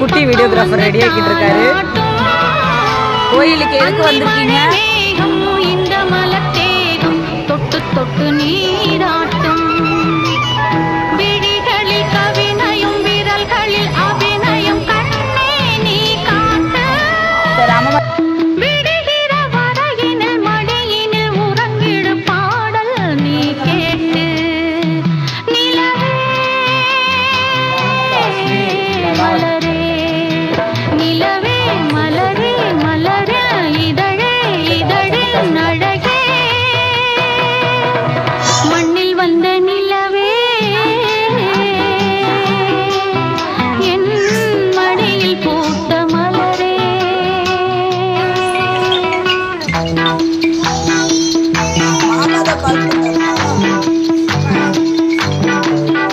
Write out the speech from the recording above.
குட்டி videographer ready ஆக்கிட்டு இருக்காரு கோயிலுக்கு எதுக்கு வந்திருக்கீங்க? தொட்டு தொட்டு நீரா Thank you.